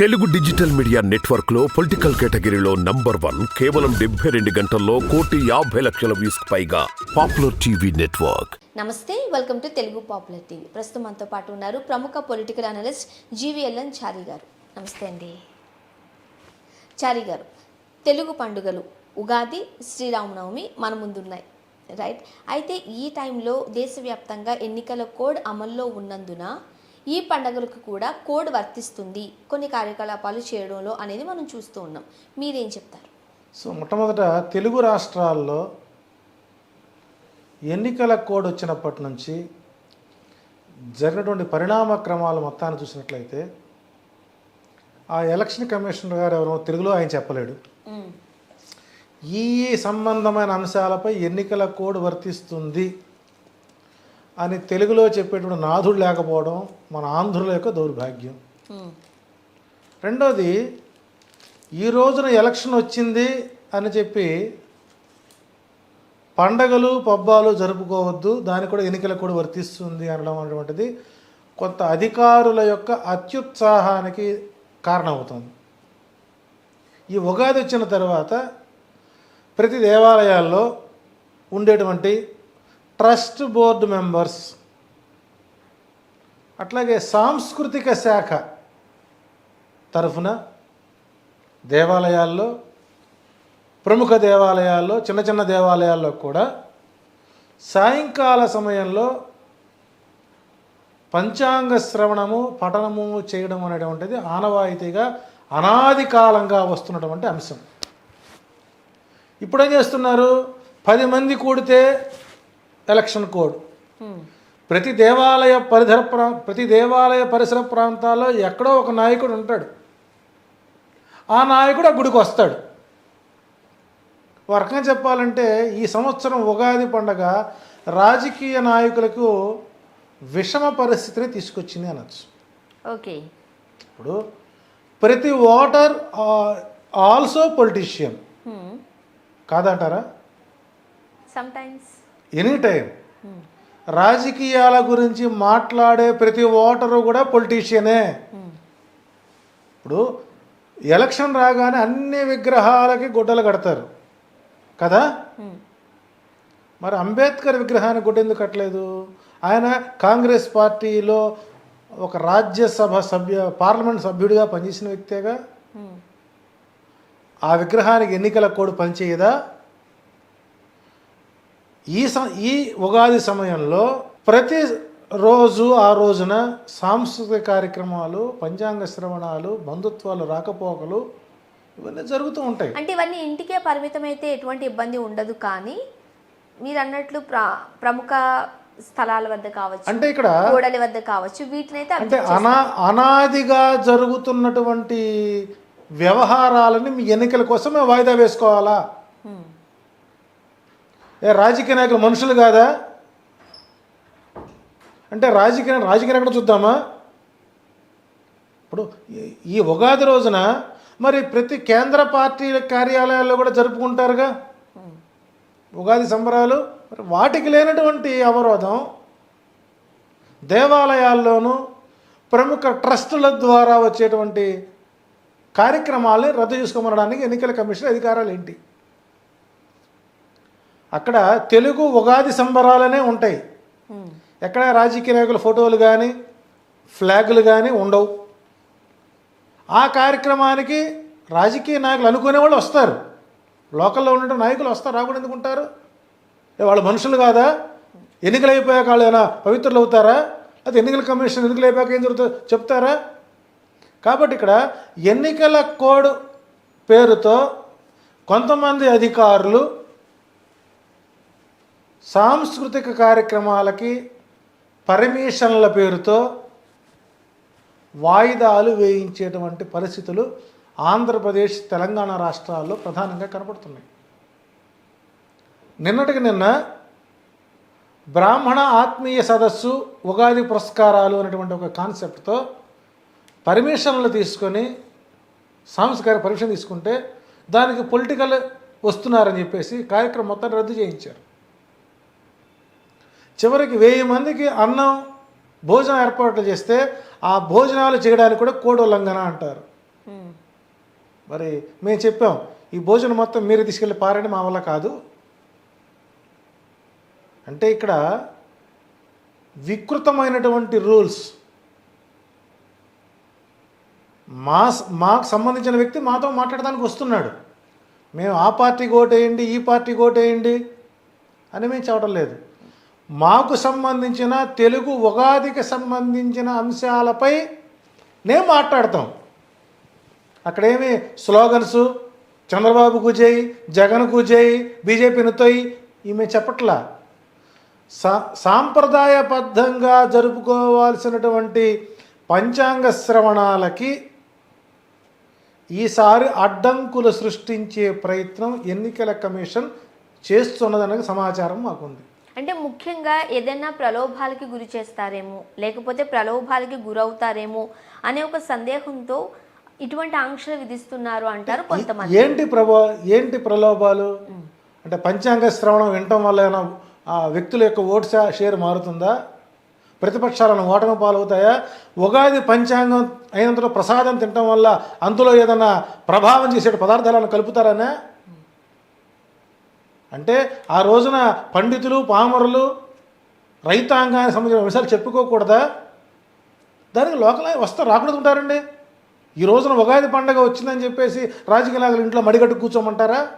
Telugu digital media నెట్వర్క్లో political కేటగిరీలో number one కేవలం డెబ్బై రెండు గంటల్లో కోటి యాభై లక్షల వ్యూస్ పైగా popular TV network. Namaste welcome to Telugu popular TV. ప్రస్తుతం మనతో పాటు ఉన్నారు ప్రముఖ పొలిటికల్ అనలిస్ట్ జీవీఎల్ఎన్ చారి గారు. నమస్తే అండి. చారి గారు తెలుగు పండుగలు ఉగాది శ్రీరామనవమి మన ముందున్నాయి రైట్? అయితే ఈ టైంలో దేశవ్యాప్తంగా ఎన్నికల కోడ్ అమల్లో ఉన్నందున ఈ పండుగలకు కూడా కోడ్ వర్తిస్తుంది. కొన్ని కార్యకలాపాలు చేయడంలో అనేది మనం చూస్తూ ఉన్నాం. మీరేం చెప్తారు? సో మొట్టమొదట తెలుగు రాష్ట్రాల్లో ఎన్నికల కోడ్ వచ్చినప్పటి నుంచి జరిగినటువంటి పరిణామ క్రమాలు మొత్తాన్ని చూసినట్లయితే ఆ ఎలక్షన్ కమిషనర్ గారు ఎవరో తెలుగులో ఆయన చెప్పలేడు. ఈ సంబంధమైన అంశాలపై ఎన్నికల కోడ్ వర్తిస్తుంది. అని తెలుగులో చెప్పేటువంటి నాథుడు లేకపోవడం మన ఆంధ్రుల యొక్క దౌర్భాగ్యం. రెండోది ఈ రోజున ఎలక్షన్ వచ్చింది అని చెప్పి పండగలు పబ్బాలు జరుపుకోవద్దు దానికి కూడా ఎన్నికలకు కూడా వర్తిస్తుంది అనడం అనేటువంటిది కొంత అధికారుల యొక్క అత్యుత్సాహానికి కారణమవుతుంది ఈ ఉగాది వచ్చిన తర్వాత ప్రతి దేవాలయాల్లో ఉండేటువంటి ట్రస్ట్ బోర్డు మెంబర్స్. అట్లాగే సాంస్కృతిక శాఖ తరఫున దేవాలయాల్లో ప్రముఖ దేవాలయాల్లో చిన్న చిన్న దేవాలయాల్లో కూడా సాయంకాల సమయంలో పంచాంగ శ్రవణము పఠనము చేయడం అనేటువంటిది ఆనవాయితీగా అనాది కాలంగా వస్తున్నటువంటి అంశం. ఇప్పుడేం చేస్తున్నారు? పది మంది కూడితే ఎలక్షన్ కోడ్. ప్రతి దేవాలయ పరిసర ప్రా ప్రతి దేవాలయ పరిసర ప్రాంతాల్లో ఎక్కడో ఒక నాయకుడు ఉంటాడు. ఆ నాయకుడు ఆ గుడికి వస్తాడు. రకంగా చెప్పాలంటే ఈ సంవత్సరం ఉగాది పండగ రాజకీయ నాయకులకు విషమ పరిస్థితిని తీసుకొచ్చింది అనొచ్చు. ఓకే. ఇప్పుడు ప్రతి ఓటర్ ఆల్సో పొలిటీషియన్. కాదంటారా? సమ్ టైమ్స్ ఎనీ టైం రాజకీయాల గురించి మాట్లాడే ప్రతి ఓటరు కూడా పొలిటీషియనే. ఇప్పుడు ఎలక్షన్ రాగానే అన్ని విగ్రహాలకి గుడ్డలు కడతారు. కదా? మరి అంబేద్కర్ విగ్రహానికి గుడ్డ ఎందుకు కట్టలేదు? ఆయన కాంగ్రెస్ పార్టీలో ఒక రాజ్యసభ సభ్య పార్లమెంట్ సభ్యుడిగా పనిచేసిన వ్యక్తేగా? ఆ విగ్రహానికి ఎన్నికల కోడ్ పనిచేయదా? ఈ స ఈ ఉగాది సమయంలో ప్రతి రోజు ఆ రోజున సాంస్కృతిక కార్యక్రమాలు పంచాంగ శ్రవణాలు బంధుత్వాలు రాకపోకలు ఇవన్నీ జరుగుతూ ఉంటాయి. అంటే ఇవన్నీ ఇంటికే పరిమితమైతే ఎటువంటి ఇబ్బంది ఉండదు కానీ మీరు అన్నట్లు ప్ర ప్రముఖ స్థలాల వద్ద కావచ్చు అంటే ఇక్కడ గోడల వద్ద కావచ్చు వీటినైతే అంటే అనా అనాదిగా జరుగుతున్నటువంటి వ్యవహారాలని మీ ఎన్నికల కోసం మేము వాయిదా వేసుకోవాలా? రాజకీయ నాయకులు మనుషులు కాదా? అంటే రాజకీయ రాజకీయ ఎక్కడ చూద్దామా? ఇప్పుడు ఈ- ఉగాది రోజున మరి ప్రతి కేంద్ర పార్టీ కార్యాలయాల్లో కూడా జరుపుకుంటారుగా? ఉగాది సంబరాలు? మరి వాటికి లేనటువంటి అవరోధం దేవాలయాల్లోనూ ప్రముఖ ట్రస్టుల ద్వారా వచ్చేటువంటి కార్యక్రమాలని రద్దు చేసుకోమనడానికి ఎన్నికల కమిషన్ అధికారాలు ఏంటి? అక్కడ తెలుగు ఉగాది సంబరాలనే ఉంటాయి. ఎక్కడ రాజకీయ నాయకుల ఫోటోలు కానీ ఫ్లాగులు కానీ ఉండవు. ఆ కార్యక్రమానికి రాజకీయ నాయకులు అనుకునే వాళ్ళు వస్తారు. లోకల్లో ఉన్న నాయకులు వస్తారు రాకుండా ఎందుకు ఉంటారు ఏ వాళ్ళు మనుషులు కాదా? ఎన్నికలు అయిపోయాక వాళ్ళు ఏమైనా పవిత్రులు అవుతారా? అది ఎన్నికల కమిషన్ ఎన్నికలు అయిపోయాక ఏం జరుగుతుందో చెప్తారా? కాబట్టి ఇక్కడ ఎన్నికల కోడ్ పేరుతో కొంతమంది అధికారులు సాంస్కృతిక కార్యక్రమాలకి పర్మిషన్ల పేరుతో వాయిదాలు వేయించేటువంటి పరిస్థితులు ఆంధ్రప్రదేశ్ తెలంగాణ రాష్ట్రాల్లో ప్రధానంగా కనపడుతున్నాయి. నిన్నటికి నిన్న బ్రాహ్మణ ఆత్మీయ సదస్సు ఉగాది పురస్కారాలు అనేటువంటి ఒక కాన్సెప్ట్తో పర్మిషన్లు తీసుకొని సాంస్కారిక పరీక్ష తీసుకుంటే దానికి పొలిటికల్ వస్తున్నారని చెప్పేసి కార్యక్రమం మొత్తాన్ని రద్దు చేయించారు. చివరికి వెయ్యి మందికి అన్నం భోజనం ఏర్పాట్లు చేస్తే ఆ భోజనాలు చేయడానికి కూడా కోడ్ ఉల్లంఘన అంటారు. మరి మేము చెప్పాం ఈ భోజనం మొత్తం మీరే తీసుకెళ్ళి పారని మా వల్ల కాదు. అంటే ఇక్కడ వికృతమైనటువంటి రూల్స్. మా మాకు సంబంధించిన వ్యక్తి మాతో మాట్లాడడానికి వస్తున్నాడు. మేము ఆ పార్టీకి ఓటేయండి ఈ పార్టీకి ఓటేయండి అని మేము చెప్పడం లేదు. మాకు సంబంధించిన తెలుగు ఉగాదికి సంబంధించిన అంశాలపై నేను మాట్లాడతాం. అక్కడేమి స్లోగన్సు చంద్రబాబు జై జగన్ జై బీజేపీని తొయ్యి ఈమె చెప్పట్లా. సా సాంప్రదాయబద్ధంగా జరుపుకోవాల్సినటువంటి పంచాంగ శ్రవణాలకి ఈసారి అడ్డంకులు సృష్టించే ప్రయత్నం ఎన్నికల కమిషన్ చేస్తున్నదనే సమాచారం మాకుంది. అంటే ముఖ్యంగా ఏదైనా ప్రలోభాలకి గురి చేస్తారేమో లేకపోతే ప్రలోభాలకి గురవుతారేమో అనే ఒక సందేహంతో ఇటువంటి ఆంక్షలు విధిస్తున్నారు అంటారు కొంతమంది. ఏంటి ప్రభా ఏంటి ప్రలోభాలు? అంటే పంచాంగ శ్రవణం వినటం వల్ల ఏమైనా ఆ వ్యక్తుల యొక్క ఓటు షేర్ మారుతుందా? ప్రతిపక్షాలను ఓటమి పాలవుతాయా? ఉగాది పంచాంగం అయినంతలో ప్రసాదం తినటం వల్ల అందులో ఏదైనా ప్రభావం చేసే పదార్థాలను కలుపుతారనే? అంటే ఆ రోజున పండితులు పామరులు రైతాంగానికి సంబంధించిన విషయాలు చెప్పుకోకూడదా? దానికి లోకల వస్తారు రాకూడదు ఉంటారండి. ఈ రోజున ఉగాది పండగ వచ్చిందని చెప్పేసి రాజకీయ నాయకులు ఇంట్లో మడిగట్టు కూర్చోమంటారా?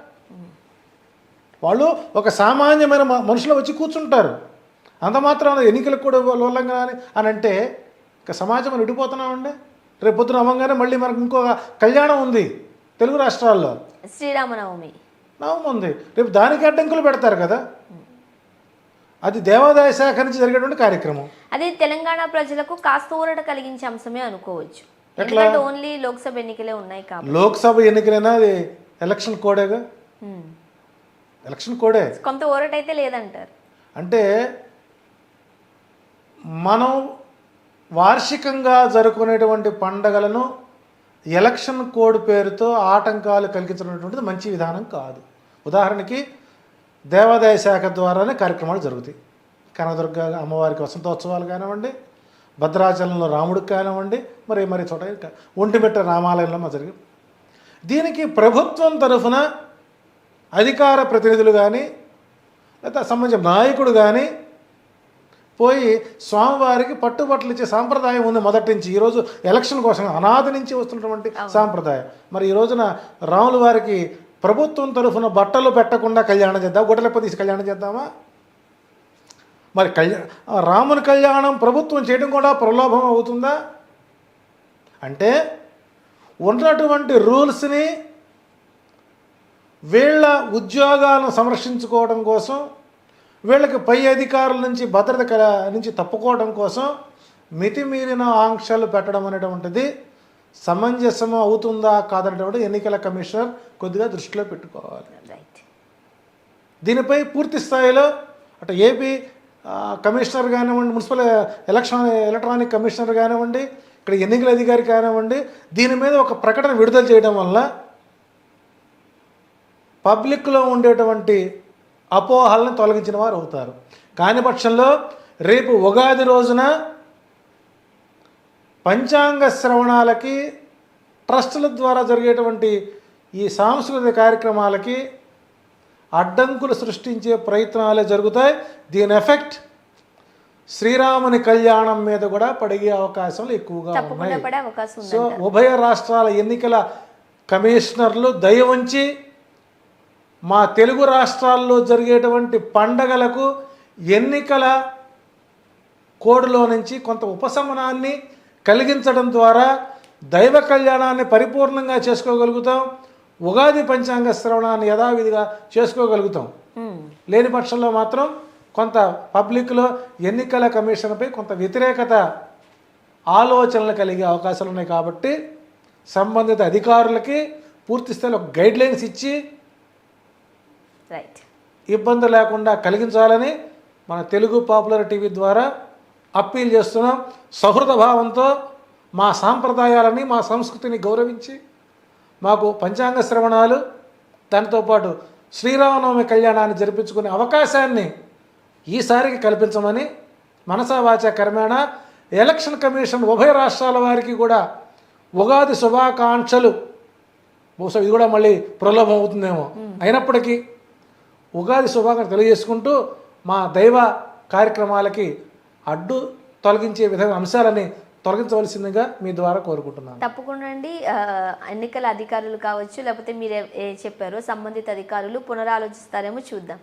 వాళ్ళు ఒక సామాన్యమైన మ- మనుషులు వచ్చి కూర్చుంటారు. అంత మాత్రం ఎన్నికలకు కూడా లోలంగా అని అంటే ఇక సమాజం విడిపోతున్నామండి రేపు పొద్దున అవ్వగానే మళ్ళీ మనకు ఇంకొక కళ్యాణం ఉంది తెలుగు రాష్ట్రాల్లో. శ్రీరామనవమి. నవమి ఉంది రేపు దానికి అడ్డంకులు పెడతారు కదా. అది దేవాదాయ శాఖ నుంచి జరిగేటువంటి కార్యక్రమం. అది తెలంగాణ ప్రజలకు కాస్త ఊరట కలిగించే అంశమే అనుకోవచ్చు? ఎందుకంటే ఓన్లీ లోక్సభ ఎన్నికలే ఉన్నాయి కాబట్టి. లోక్సభ ఎన్నికలైనా అది ఎలక్షన్ కోడేగా. ఎలక్షన్ కోడే. కొంత ఊరట అయితే లేదంటారు. అంటే మనం వార్షికంగా జరుపుకునేటువంటి పండగలను ఎలక్షన్ కోడ్ పేరుతో ఆటంకాలు కలిగించడం మంచి విధానం కాదు. ఉదాహరణకి దేవాదాయ శాఖ ద్వారానే కార్యక్రమాలు జరుగుతాయి. కనదుర్గ అమ్మవారికి వసంతోత్సవాలు కానివ్వండి భద్రాచలంలో రాముడికి కానివ్వండి మరి మరి చోట ఒంటిమిట్ట రామాలయంలో మా జరిగి దీనికి ప్రభుత్వం తరఫున అధికార ప్రతినిధులు కానీ లేదా సంబంధించిన నాయకుడు కానీ పోయి స్వామివారికి పట్టుబట్టలు ఇచ్చే సాంప్రదాయం ఉంది మొదటి నుంచి. ఈరోజు ఎలక్షన్ కోసం అనాది నుంచి వస్తున్నటువంటి సాంప్రదాయం. మరి ఈ రోజున రాముల వారికి ప్రభుత్వం తరఫున బట్టలు పెట్టకుండా కళ్యాణం చేద్దాం. గుడ్డలెప్ప తీసి కళ్యాణం చేద్దామా? మరి కళ్యాణ రాముని కళ్యాణం ప్రభుత్వం చేయడం కూడా ప్రలోభం అవుతుందా? అంటే ఉన్నటువంటి రూల్స్ని వీళ్ళ ఉద్యోగాలను సంరక్షించుకోవడం కోసం వీళ్ళకి పై అధికారుల నుంచి భద్రత కల నుంచి తప్పుకోవడం కోసం మితిమీరిన ఆంక్షలు పెట్టడం అనేటువంటిది సమంజసం అవుతుందా కాదనేటువంటి ఎన్నికల కమిషనర్ కొద్దిగా దృష్టిలో పెట్టుకోవాలి. దీనిపై పూర్తి స్థాయిలో అటు ఏపీ కమిషనర్ కానివ్వండి మున్సిపల్ ఎలక్షన్ ఎలక్ట్రానిక్ కమిషనర్ కానివ్వండి ఇక్కడ ఎన్నికల అధికారి కానివ్వండి దీని మీద ఒక ప్రకటన విడుదల చేయడం వల్ల పబ్లిక్లో ఉండేటువంటి అపోహలను తొలగించిన వారు అవుతారు. కాని పక్షంలో రేపు ఉగాది రోజున పంచాంగ శ్రవణాలకి ట్రస్టుల ద్వారా జరిగేటువంటి ఈ సాంస్కృతిక కార్యక్రమాలకి అడ్డంకులు సృష్టించే ప్రయత్నాలే జరుగుతాయి. దీని ఎఫెక్ట్ శ్రీరాముని కళ్యాణం మీద కూడా పడిగే అవకాశాలు ఎక్కువగా ఉన్నాయి. సో ఉభయ రాష్ట్రాల ఎన్నికల కమిషనర్లు దయ ఉంచి మా తెలుగు రాష్ట్రాల్లో జరిగేటువంటి పండగలకు ఎన్నికల కోడ్లో నుంచి కొంత ఉపశమనాన్ని కలిగించడం ద్వారా దైవ కళ్యాణాన్ని పరిపూర్ణంగా చేసుకోగలుగుతాం ఉగాది పంచాంగ శ్రవణాన్ని యథావిధిగా చేసుకోగలుగుతాం. లేని పక్షంలో మాత్రం కొంత పబ్లిక్లో ఎన్నికల కమిషన్పై కొంత వ్యతిరేకత ఆలోచనలు కలిగే అవకాశాలు ఉన్నాయి కాబట్టి సంబంధిత అధికారులకి పూర్తి స్థాయిలో ఒక గైడ్ లైన్స్ ఇచ్చి ఇబ్బంది లేకుండా కలిగించాలని మన తెలుగు పాపులర్ టీవీ ద్వారా అప్పీల్ చేస్తున్నాం. సహృద భావంతో మా సాంప్రదాయాలని మా సంస్కృతిని గౌరవించి మాకు పంచాంగ శ్రవణాలు దానితో పాటు శ్రీరామనవమి కళ్యాణాన్ని జరిపించుకునే అవకాశాన్ని ఈసారికి కల్పించమని మనసా వాచ కర్మేణ ఎలక్షన్ కమిషన్ ఉభయ రాష్ట్రాల వారికి కూడా ఉగాది శుభాకాంక్షలు. బహుశా ఇది కూడా మళ్ళీ ప్రలోభం అవుతుందేమో. అయినప్పటికీ ఉగాది శుభాకాంక్షలు తెలియజేసుకుంటూ మా దైవ కార్యక్రమాలకి అడ్డు తొలగించే విధంగా అంశాలని తొలగించవలసిందిగా మీ ద్వారా కోరుకుంటున్నాను. తప్పకుండా అండి. ఎన్నికల అధికారులు కావచ్చు లేకపోతే మీరు చెప్పారు చెప్పారో సంబంధిత అధికారులు పునరాలోచిస్తారేమో చూద్దాం.